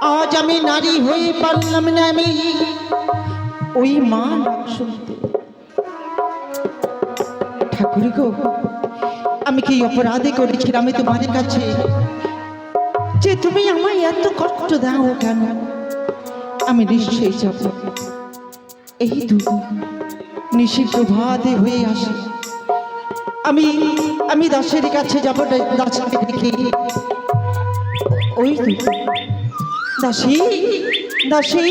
আজ আমি নারী হয়ে পারলাম না আমি। ওই মা ডাক শুনতে। ঠাকুর গো, আমি কি অপরাধে করেছিলাম আমি তোমাদের কাছে? যে তুমি আমায় এত কষ্ট দাও কেন? আমি নিশ্চয়ই যাব। এই দু নিশিদ্ধ ভাতে হয়ে আসি। আমি আমি দাসের কাছে যাব, দাসকে দেখি। ওই দাসী দাসী,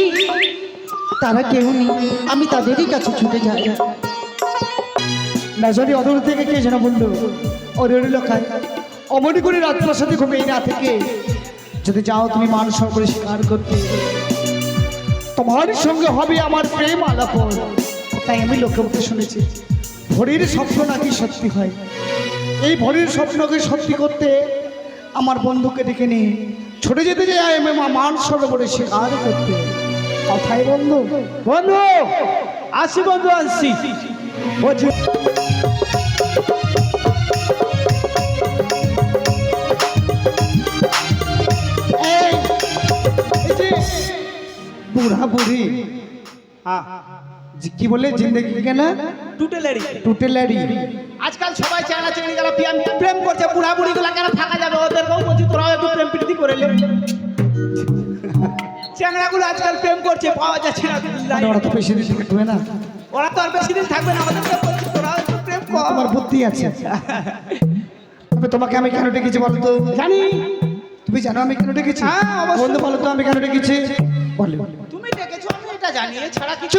তারা কেউ নেই। আমি তাদেরই কাছে ছুটে যাই। নাজারি অদূর থেকে কে যেন বলল অরের লোকায় অমনি করে রাজপ্রাসাদে ঘুমিয়ে না থেকে। যদি যাও, তুমি মান করে স্বীকার করতে। তোমার সঙ্গে হবে আমার প্রেম আলাপন। তাই আমি লোকে মুখে শুনেছি, ভোরের স্বপ্ন নাকি সত্যি হয়? এই ভোরের স্বপ্নকে সত্যি করতে আমার বন্ধুকে ডেকে নিয়ে ছুটে যেতে আমি মা মান সরোবরে স্বীকার করতে। কথাই বন্ধু। বন্ধু আসি বন্ধু আসছি বলছি বুড়া বুড়ি। কি বলে জিন্দগি কেন? টুটেলারি। টুটেলারি। আজকাল সবাই চেংড়া চেংড়ি গেলা প্রেম প্রেম করছে বুড়া বুড়ি গুলা কেন থাকা যাবে? ওদেরকেও বলছি তোরাও একটু প্রেম প্রীতি করে নে। চেংড়া গুলো আজকাল প্রেম করছে পাওয়া যাচ্ছে না মানে ওরা তো বেশি দিন থাকবে না। ওরা তো আর বেশি দিন থাকবে না আমাদের প্রেম করছে তোরাও একটু প্রেম কর। আমার বুদ্ধি আছে। তবে তোমাকে আমি কেন ডেকেছি বলো তো? জানি। তুমি জানো আমি কেন ডেকেছি? হ্যাঁ, অবশ্যই। বন্ধু বলো তো আমি কেন ডেকেছি? বলো। তুমি ডেকেছো আমি এটা জানি এছাড়া কিছু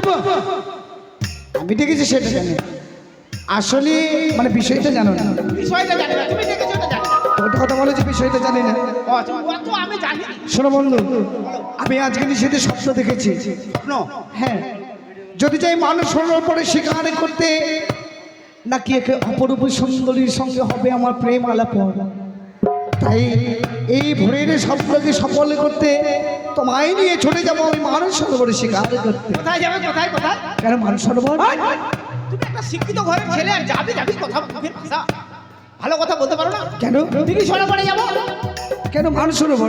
আমি ডেকেছি সেটা জানি। আসলে মানে বিষয়টা জানো না। বিষয়টা জানি না তুমি ওটা কথা বলে যে বিষয়টা জানি না। আচ্ছা, তো আমি জানি শোনো বন্ধু আমি আজকে নিষেধে স্বপ্ন দেখেছি। নো হ্যাঁ। যদি চাই মানুষ হওয়ার পরে স্বীকার করতে নাকি একে অপরূপ সুন্দরীর সঙ্গে হবে আমার প্রেম আলাপন? তাই এই ভোরের স্বপ্নকে সফল করতে তোমায় নিয়ে ছুটে যাব আমি মানুষ সরোবরে স্বীকার করতে। কোথায় যাবে কোথায় কোথায়? কেন মানুষ সরোবর তুমি একটা শিক্ষিত ঘরের ছেলে আর যাবে যাবি কথা মুখের ভাষা। ভালো কথা বলতে পারো না? কেন? ডিগ্রি সরে পড়ে যাব। কেন মানুষ সরোবর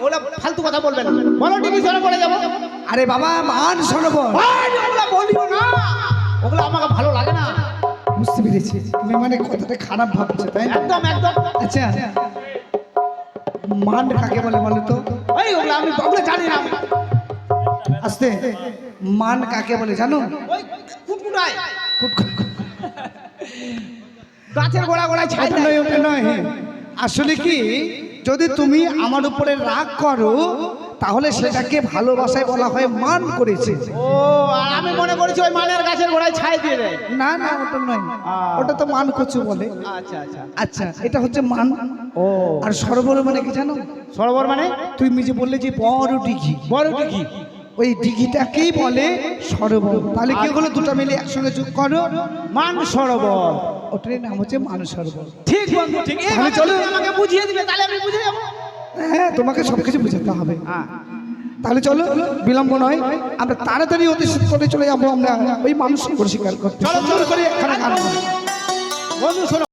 ওগুলা ফালতু কথা বলবে না। বলো ডিগ্রি সরে পড়ে যাব। আরে বাবা মান সরোবর ওগুলা বলিও না। ওগুলো আমাকে ভালো লাগে না। বুঝতে পেরেছি। তুমি মানে কথাটা খারাপ ভাবছ তাই একদম একদম। আচ্ছা। মান কাকে বলে বলো তো? ওই ওগুলো আমি ওগুলো জানি না আস্তে। মান কাকে বলে জানো? কুটকুটায়। গাছের গোড়া গোড়ায় ছাই নয় ওটা নয় আসলে কি যদি তুমি আমার উপরে রাগ করো তাহলে সেটাকে ভালোবাসায় বলা হয় মান করেছে। ও আর আমি মনে করেছি ওই মানের গাছের গোড়ায় ছাই দিয়ে দেয়। না না ওটা নয়। ওটা তো মান করছ বলে। আচ্ছা আচ্ছা। আচ্ছা এটা হচ্ছে মান। ও। আর সরোবর মানে কি জানো? সরোবর মানে? তুমি যে বললে যে বড় ডিঘি বড় ডিঘি ওই ডিঘিটাকেই বলে সরোবর। তাহলে কি হলো? দুটো মিলে একসঙ্গে যোগ করো। মান সরোবর। ওটার নাম হচ্ছে মানুষ সরোবর। ঠিক বন্ধু ঠিক। তাহলে চলো। আমাকে বুঝিয়ে দিবে তাহলে আমি বুঝে যাব। হ্যাঁ তোমাকে সবকিছু বুঝাতে হবে। হ্যাঁ। তাহলে চলো বিলম্ব নয় আমরা তাড়াতাড়ি অতি করে চলে যাব। আমরা ওই মানুষ পরিষ্কার করতে চলো, চলো। করে এখানে গান বন্ধু শোনো।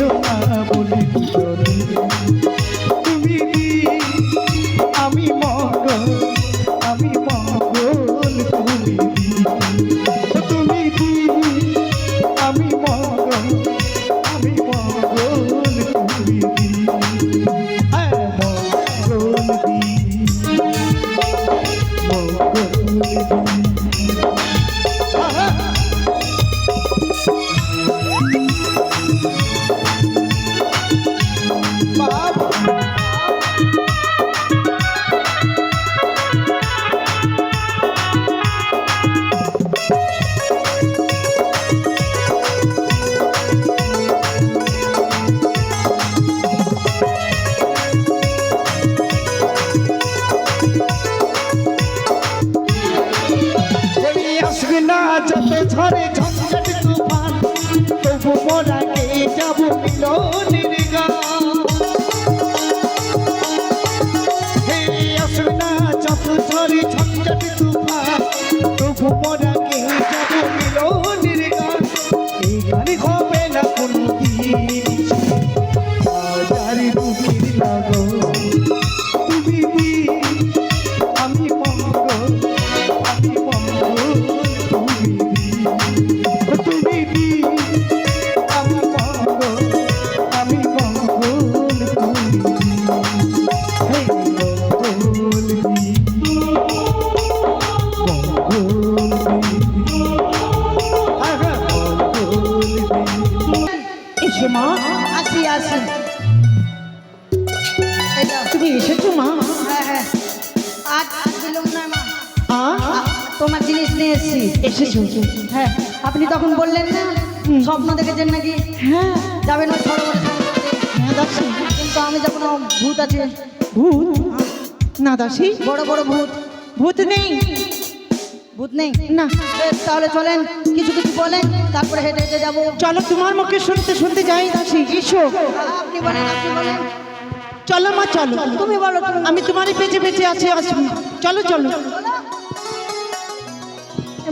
দুঃখ বাবা আছে। ভূত? না দাসি। বড় বড় ভূত। ভূত নেই। ভূত নেই? না। তাহলে চলেন কিছু কিছু বলেন তারপরে হেঁটে হেঁটে যাব। চলো তোমার মুখে শুনতে শুনতে যাই দাসি ঈশ্বর আপনি বলেন আপনি বলেন। চলো মা চলো। তুমি বলো আমি তোমারই পেঁচে পেঁচে আছি আসবি চলো চলো।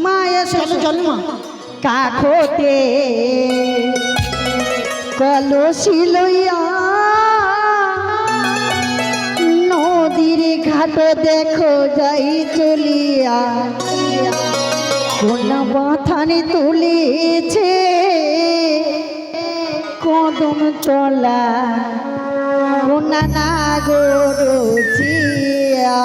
মা এসে। চলো চলো মা। কাকোতে কলসি লইয়া ঘাটো দেখো যাই চলিয়া। কোন বথানি তুলিছে কদম তলা কোন না গরুচিয়া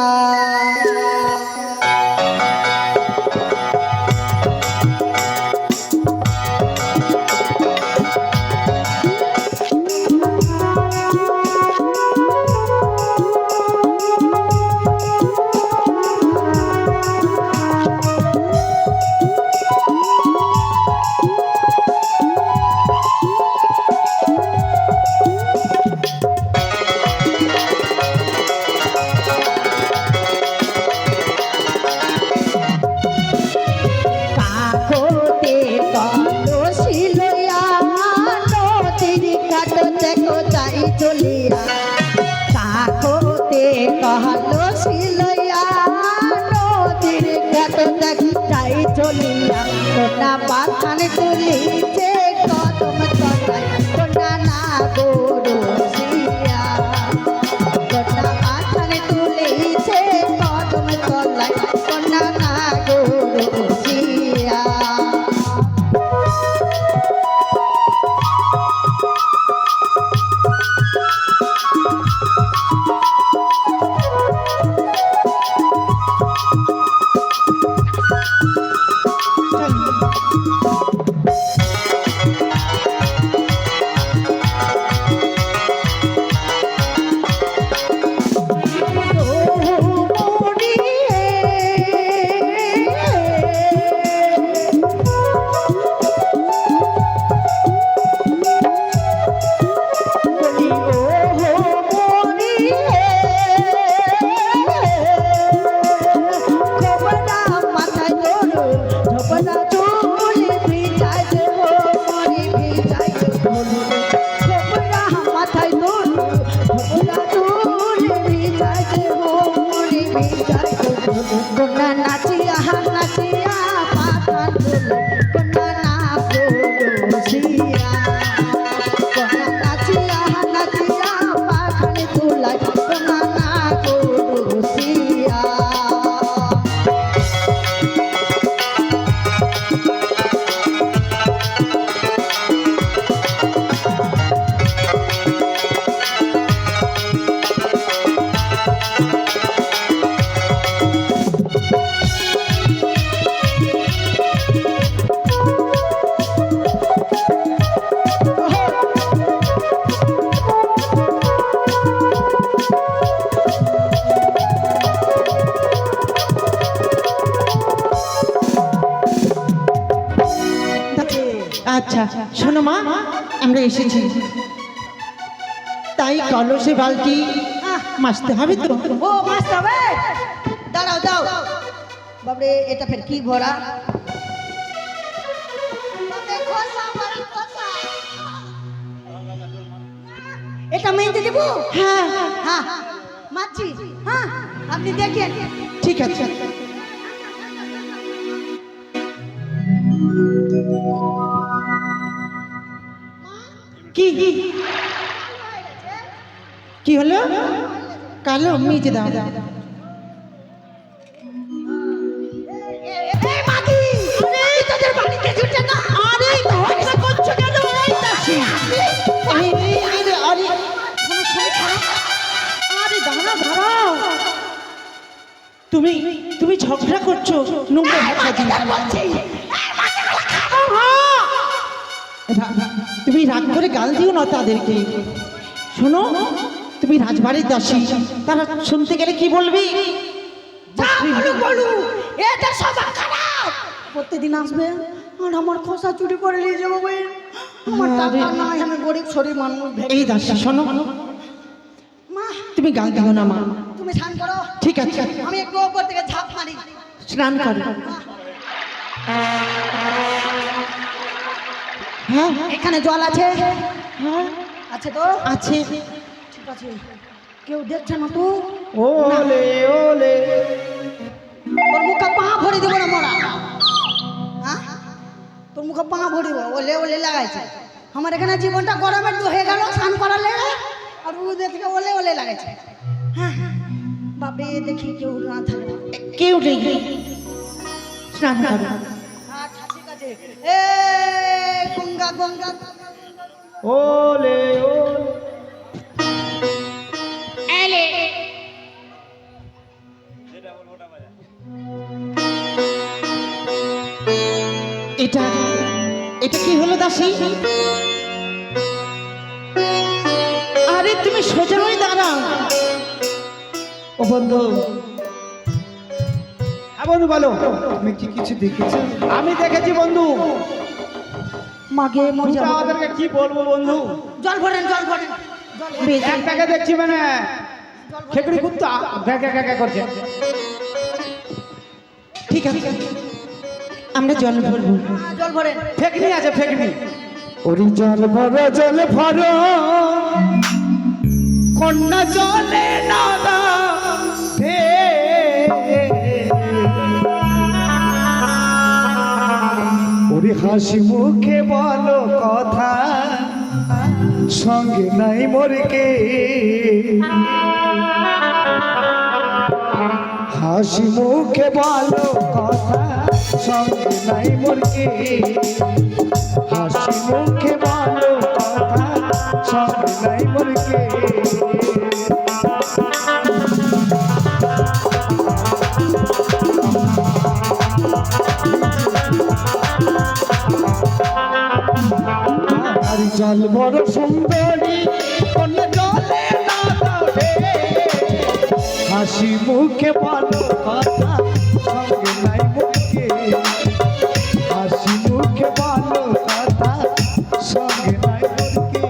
চলিয়া সোনা পাথান তুলি অলসে বালতি। মাসতে হবে তো। ও মাসতে হবে। দাঁড়াও দাও বাবরে এটা ফের কি ভরা এটা মেয়েতে দেব? হ্যাঁ। হ্যাঁ। মাছি হ্যাঁ আপনি দেখেন। ঠিক আছে। কি কি? শোনো, শোনো। আরে দাঁড়া দাঁড়াও তুমি তুমি ঝগড়া করছ নোংরা ভাষা দিয়ে তুমি রাগ করে গাল দিও না তাদেরকে। শোনো তুমি রাজবাড়ির দাসী তারা শুনতে গেলে কি বলবি? এটা সবার খারাপ। প্রত্যেকদিন আসবে আর আমার খোসা চুরি করে নিয়ে যাব আমার টাকা নাই আমি গরিব শরীর মানুষ এই দাসী শোনো। মা তুমি গাল দিও না মা। তুমি স্নান করো। ঠিক আছে। আমি একটু ওপর থেকে ঝাঁপ মারি। স্নান করো। হ্যাঁ। এখানে জল আছে? হ্যাঁ। আছে তো? আছে। ঠিক আছে কেউ দেখছে না তো? ওলে ওলে। তোর মুখে পা ভরে দেবো না মোরা। হ্যাঁ? তোর মুখে পা ভরিব ওলে ওলে লাগাইছে। আমার এখানে জীবনটা গরমে হয়ে গেল স্নান করালে। আর ওদের থেকে ওলে ওলে লাগাইছে। হ্যাঁ বাপরে দেখি কেউ না থাকে। কেউ নেই স্নান করো। আচ্ছা ঠিক আছে এ গঙ্গা গঙ্গা। ওলে ওলে। এটা এটা কি হলো দাসী? আরে তুমি সোজা হয়ে দাঁড়াও ও বন্ধু। হ্যাঁ বন্ধু বলো। তুমি কি কিছু দেখেছ? আমি দেখেছি বন্ধু। মাগে তুমি আমাদেরকে কি বলব বন্ধু? জল ভরেন জল ভরেন। একটাকে দেখছি মানে। খেকড়ি কুত্তা গ্যা গ্যা গ্যা গ্যা করছে। ঠিক আছে। আমরা জল ভরবো। জল ভরেন। ফেকনি আছে ফেকনি ওরি জল ভর জল ভর। কন্যা জলে নাদা। ওরে হাসি মুখে বলো কথা। সঙ্গে নাই মোরকে। হাসি মুখে বলো কথা, সঙ্গে নাই মোরকে হাসি মুখে বলো কথা, সঙ্গে নাই আর জল বড় সুন্দরী হাসি মুখে ভালো কথা সঙ্গে নাই মুখে। হাসি মুখে ভালো কথা সঙ্গে নাই মুখে।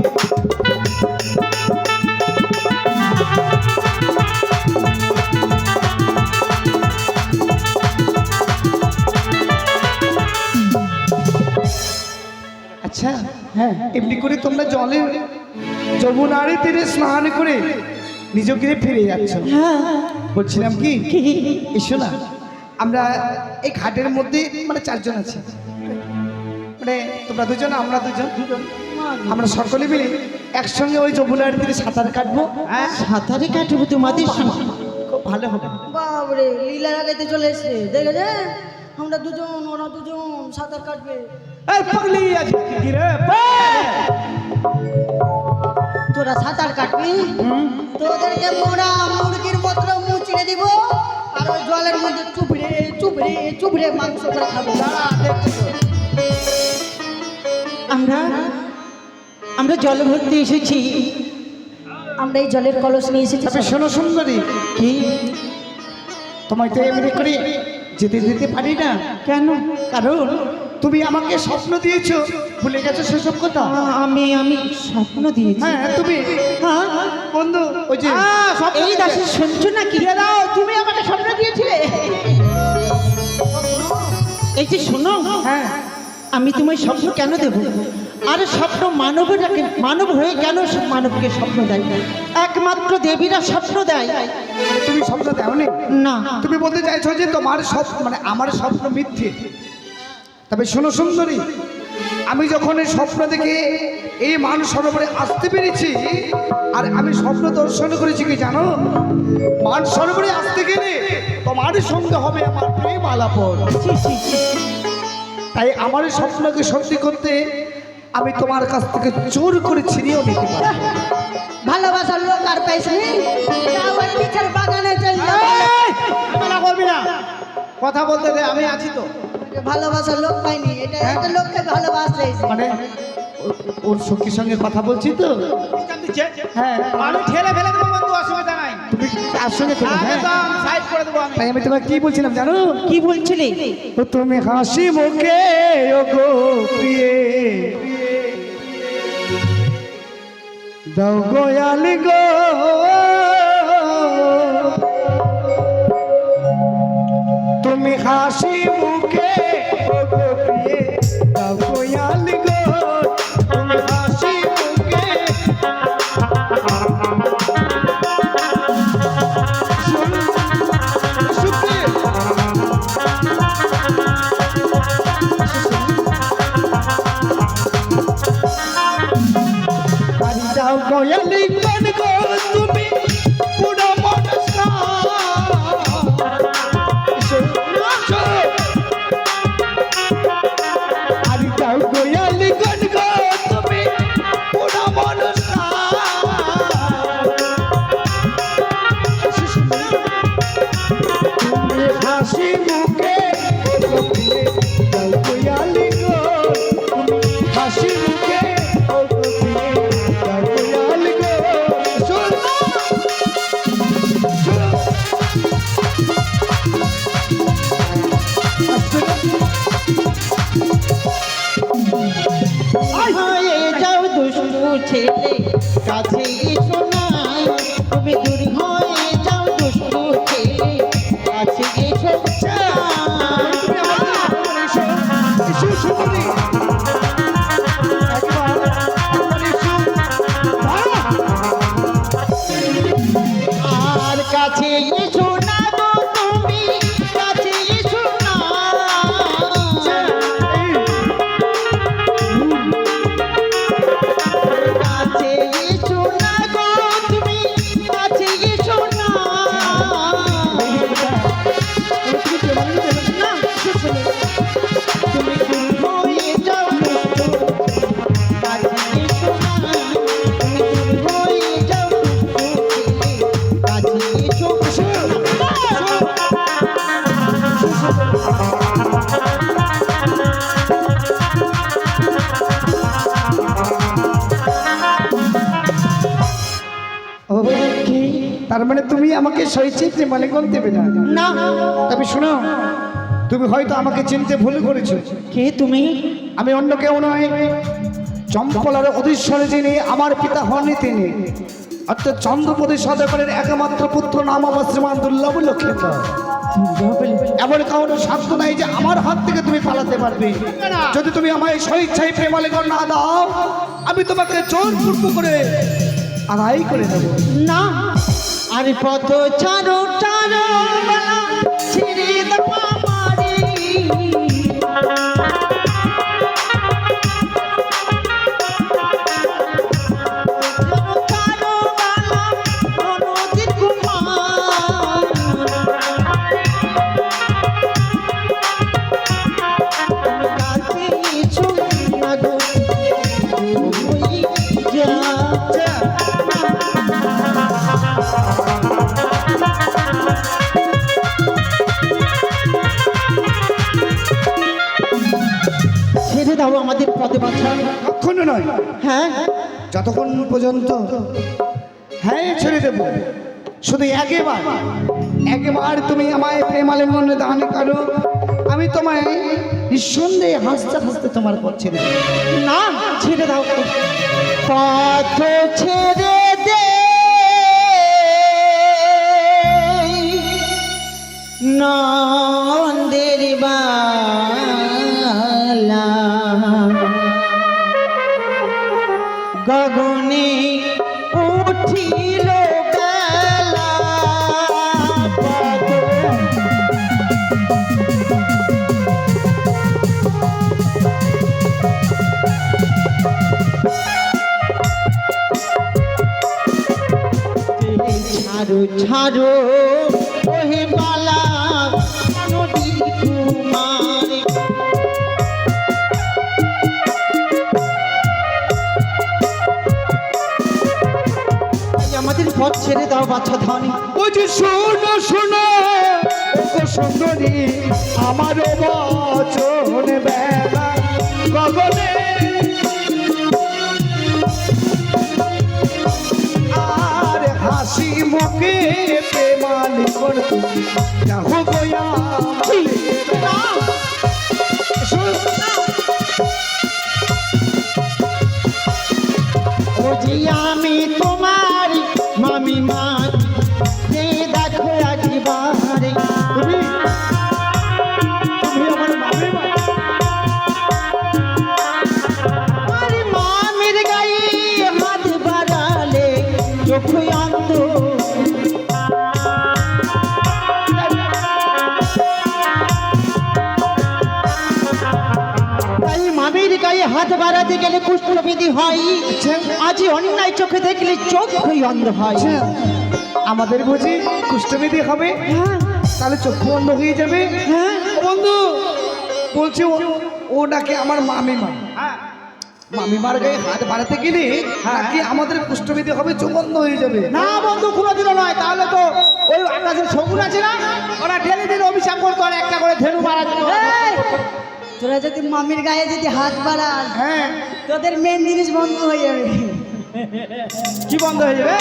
আচ্ছা হ্যাঁ। এমনি করে তোমরা জলে যমুনারে তীরে স্নান করে নিজ গৃহে ফিরে যাচ্ছ। হ্যাঁ বলছিলাম কি কি এসো না। আমরা এই ঘাটের মধ্যে মানে চারজন আছি। মানে তোমরা দুজন আমরা দুজন। আমরা সকলে মিলে একসঙ্গে ওই যমুনার তীরে সাঁতার কাটবো। হ্যাঁ? সাঁতারে কাটবো তোমাদের খুব ভালো। হবে। বাবরে লীলা লাগাইতে চলে এসছে। দেখেছে আমরা দুজন ওরা দুজন সাঁতার কাটবে। এই পাগলি আছে কি রে? তোরা সাঁতার কাটবি? তোদেরকে মোরা মুরগির মতো মুচড়ে দিব আর ওই জলের মধ্যে চুপড়ে চুপড়ে চুপড়ে মাংস করে খাব। আমরা আমরা জল ভর্তি এসেছি। আমরা এই জলের কলস নিয়ে এসেছি তবে শোনো সুন্দরী কি? তোমায় তো এমনি করে যেতে যেতে পারি না। কেন? কারণ তুমি আমাকে স্বপ্ন দিয়েছ। ভুলে গেছো সেসব কথা? আমি আমি স্বপ্ন দিয়েছি। হ্যাঁ তুমি হ্যাঁ বন্ধু ওই যে এই দাসী শুনছো না কি দাও তুমি আমাকে স্বপ্ন দিয়েছিলে? এই যে শোনো হ্যাঁ। আমি তোমায় স্বপ্ন কেন দেব? আর স্বপ্ন মানবরাকে মানব হয়ে কেন মানবকে স্বপ্ন দেয়? একমাত্র দেবীরা স্বপ্ন দেয়। তুমি স্বপ্ন দেওনি? না। তুমি বলতে চাইছো যে তোমার স্বপ্ন মানে আমার স্বপ্ন মিথ্যে। তবে শোনো সুন্দরী আমি যখন এই স্বপ্ন দেখে এই মান সরোবরে আসতে পেরেছি আর আমি স্বপ্ন দর্শন করেছি কি জানো? মান সরোবরে আসতে গেলে তোমার সঙ্গে হবে আমার প্রেম আলাপন। তাই আমার এই স্বপ্নকে সত্যি করতে আমি তোমার কাছ থেকে জোর করে ছিনিয়েও নিতে পারি। ভালোবাসার লোক আর পিছের বাগানে চল না। কথা বলতে দে আমি আছি তো। ভালোবাসার লোক পাইনি এটা একটা লোককে ভালোবাসতে মানে ওর সখীর সঙ্গে কথা বলছি তো? হ্যাঁ। আমি ঠেলে ফেলে দেবো বন্ধু অসুবিধা নাই। তার সঙ্গে হ্যাঁ। আমি। তাই আমি তোমাকে কি বলছিলাম জানো? কি বলছিলি? ও তুমি হাসি মুখে প্রিয়ে। দাও গোয়ালি গো। হাসি মুখে যাও সৈচিত্রে মানে কোন দেবে না? না। তবে শোনো তুমি হয়তো আমাকে চিনতে ভুল করেছ। কে তুমি? আমি অন্য কেউ নয় চম্পলার অধীশ্বরে যিনি আমার পিতা হননি তিনি। অর্থাৎ চন্দ্রপতি সদকালের একমাত্র পুত্র নাম আমার শ্রীমান দুর্লভ লক্ষিত। এমন কারণে সাধ্য নাই যে আমার হাত থেকে তুমি পালাতে পারবে। যদি তুমি আমায় স্বেচ্ছায় প্রেমালিকর না দাও আমি তোমাকে জোর পূর্ব করে আদায় করে দেবো। না। আর পথ চারো চারো নয়। হ্যাঁ? যতক্ষণ পর্যন্ত হ্যাঁ ছেড়ে দেব। শুধু একবার একবার তুমি আমায় প্রেমালিঙ্গনে দান করো। আমি তোমায় নিঃসন্দেহে হাসতে হাসতে তোমার পথ ছেড়ে না, ছেড়ে দাও। পথ ছেড়ে দে। নন্দের বালা গগনে উঠিল ছাড়ো ছাড়ো ওহে বালা। পথ ছেড়ে দাও বাচ্চা ধনী। ওই যে শোনো শোনো সুন্দরী আমার বচন বেলা গগনে। আর হাসি মুখে যাহো গয়া। বাড়াতে গেলে কুষ্ঠবিধি হয়। আজ অন্যায় চোখে দেখলে চোখই অন্ধ হয়। আচ্ছা, আমাদের বুঝি কুষ্ঠবিধি হবে। তাহলে চক্ষু বন্ধ হয়ে যাবে। হ্যাঁ বন্ধু। বলছি ও নাকি আমার মামিমা মামিমার গায়ে হাত বাড়াতে গেলে নাকি আমাদের কুষ্ঠবিধি হবে চোখ বন্ধ হয়ে যাবে। না বন্ধু কোনোদিনও নয়। তাহলে তো ওই আকাশের শগুন আছে না? ওরা ঢেলে দিন অভিশাপ করতো আর একটা করে ধেনু এই, তোরা যদি মামির গায়ে যদি হাত বাড়াস হ্যাঁ। তোদের মেন জিনিস বন্ধ হয়ে যাবে। কি বন্ধ হয়ে যাবে?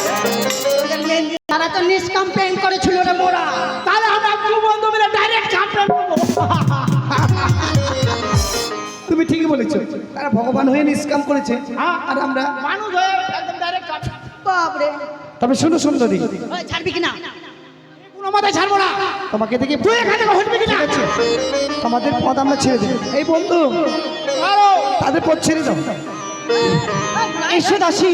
তোদের মেন তারা তো নিষ্কাম প্রেম করেছিল রে মোরা। তাহলে আমরা দু বন্ধু মিলে ডাইরেক্ট করব তুমি ঠিকই বলেছ। তারা ভগবান হয়ে নিষ্কাম করেছে। হ্যাঁ। আর আমরা মানুষ হয়ে একদম ডাইরেক্ট বাপরে। তবে শোনো সুন্দরী। ছাড়বি কিনা? কোনো মাথায় ছাড়বো না। তোমাকে দেখে তুই এখান থেকে হটবি কিনা? আছে। তোমাদের পদ আমরা ছেড়ে দেব। এই বন্ধু আরও। তাদের পথ ছেড়ে দাও। এসো দাসী।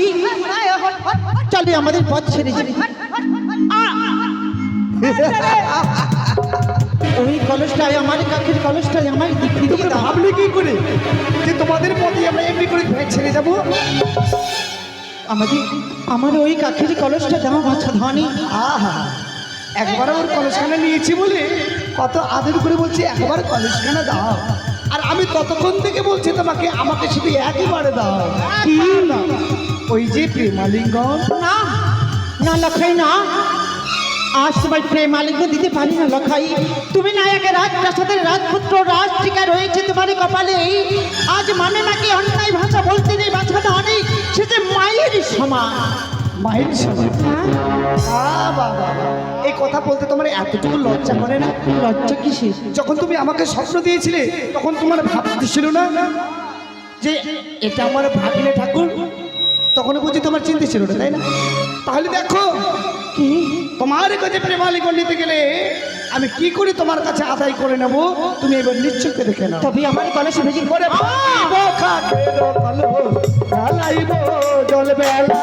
চলে আমাদের পথ ছেড়ে যাবে। ওই কলসটাই আমার কাকের কলসটাই আমার দিক ভাবলে কি করে? যে তোমাদের পথে আমরা এমনি করে ছেড়ে যাব? আমাদের আমার ওই কাকের কলসটা দাও বাচ্চা ধনী। আহা। একবার ওর কলেজখানা নিয়েছি বলে কত আদর করে বলছি, একবার কলেজখানা দাও। আর আমি ততক্ষণ থেকে বলছি তোমাকে, আমাকে শুধু একইবারে দাও। ওই যে প্রেমালিঙ্গন না না, লখাই না। আজ তোমার প্রেম আলিঙ্গ দিতে পারি না, লখাই। তুমি নায়কের রাজপ্রাসাদের রাজপুত্র রাজ রাজটিকা রয়েছে তোমার কপালে। আজ মানে নাকি অন্যায় ভাষা বলতে নেই বাচ্চাটা অনেক। সে যে মায়ের সমান। সঙ্গে হ্যাঁ? বাবা এই কথা বলতে তোমার এতটুকু লজ্জা করে না? লজ্জা কিসের? যখন তুমি আমাকে স্বপ্ন দিয়েছিলে তখন তোমার ভাবতে ছিল না? যে এটা আমার ভাগ্নে ঠাকুর? তখন বুঝি তোমার চিন্তা ছিল না তাই না? তাহলে দেখো কি? তোমার কাছে প্রেমালিগণ নিতে গেলে আমি কি করে তোমার কাছে আদায় করে নেব? তুমি এবার নিশ্চয় দেখে নাও। তবে আমার ওরে ভাইবো খাকেরো কলস, জল বেলা